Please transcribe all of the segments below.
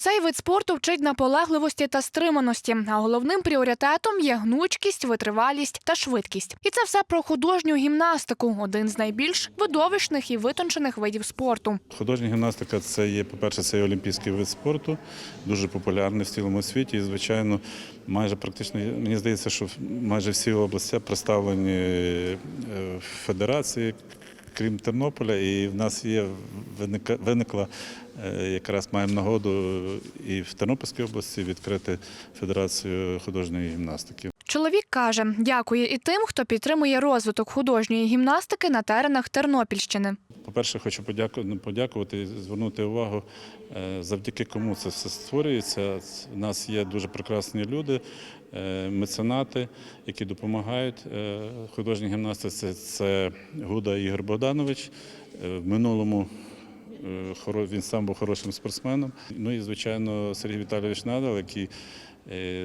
Цей вид спорту вчить наполегливості та стриманості, а головним пріоритетом є гнучкість, витривалість та швидкість. І це все про художню гімнастику один з найбільш видовищних і витончених видів спорту. Художня гімнастика це є, по-перше, це є олімпійський вид спорту, дуже популярний в цілому світі. І, звичайно, майже практично, мені здається, що майже всі області представлені е, федерації, крім Тернополя. І в нас є виникла е, якраз маємо нагоду і в Тернопільській області відкрити Федерацію художньої гімнастики. Чоловік каже, дякує і тим, хто підтримує розвиток художньої гімнастики на теренах Тернопільщини. По-перше, хочу подякувати і звернути увагу, е, завдяки кому це все створюється. У нас є дуже прекрасні люди, е, меценати, які допомагають е, художній гімнастиці. Це Гуда Ігор Богданович. В минулому він сам був хорошим спортсменом. Ну і, звичайно, Сергій Віталійович Надал, який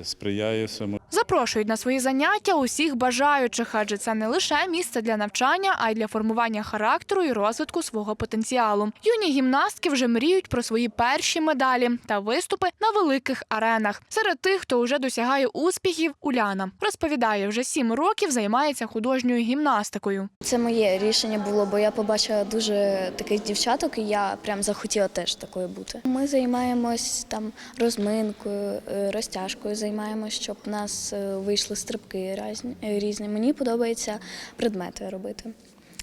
сприяє всьому. Запрошують на свої заняття усіх бажаючих, адже це не лише місце для навчання, а й для формування характеру і розвитку свого потенціалу. Юні гімнастки вже мріють про свої перші медалі та виступи на великих аренах. Серед тих, хто вже досягає успіхів, Уляна розповідає, вже сім років займається художньою гімнастикою. Це моє рішення було, бо я побачила дуже таких дівчаток, і я прям захотіла теж такою бути. Ми займаємось там розминкою, е, розтяжкою, займаємось, щоб у нас е, вийшли стрибки різні- е. Мені подобається предмети робити.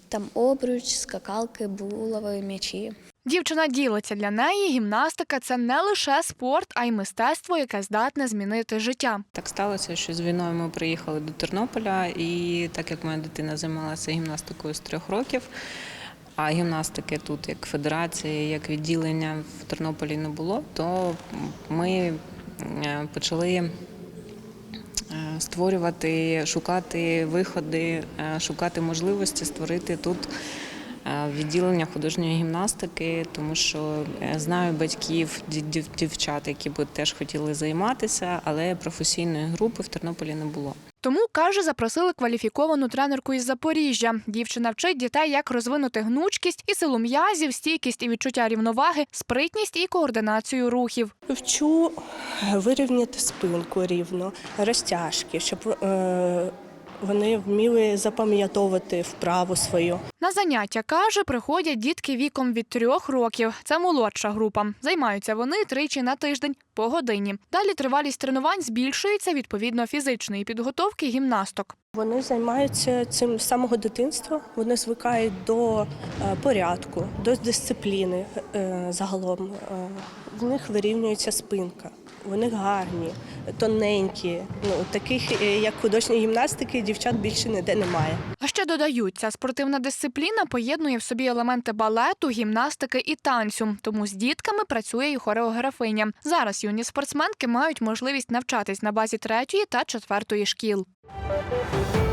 Там обруч, скакалки, булави, м'ячі. Дівчина ділиться для неї. Гімнастика це не лише спорт, а й мистецтво, яке здатне змінити життя. Так сталося, що з війною ми приїхали до Тернополя, і так як моя дитина займалася гімнастикою з трьох років, а гімнастики тут як федерації, як відділення в Тернополі не було, то ми е, почали створювати, шукати виходи, е, шукати можливості створити тут. Е, Відділення художньої гімнастики, тому що е, знаю батьків, ді- дівчат, які б теж хотіли займатися, але професійної групи в Тернополі не було. Тому каже, запросили кваліфіковану тренерку із Запоріжжя. Дівчина вчить дітей, як розвинути гнучкість і силу м'язів, стійкість і відчуття рівноваги, спритність і координацію рухів. Вчу вирівняти спинку рівно, розтяжки, щоб е, вони вміли запам'ятовувати вправу свою. На заняття каже, приходять дітки віком від трьох років. Це молодша група. Займаються вони тричі на тиждень по годині. Далі тривалість тренувань збільшується відповідно фізичної підготовки гімнасток. Вони займаються цим з самого дитинства. Вони звикають до е, порядку, до дисципліни е, загалом. Е, В них вирівнюється спинка. Вони гарні, тоненькі. Ну таких як художні гімнастики, дівчат більше ніде немає. А ще додають, ця спортивна дисципліна поєднує в собі елементи балету, гімнастики і танцю. Тому з дітками працює і хореографиня. Зараз юні спортсменки мають можливість навчатись на базі третьої та четвертої шкіл. Thank you.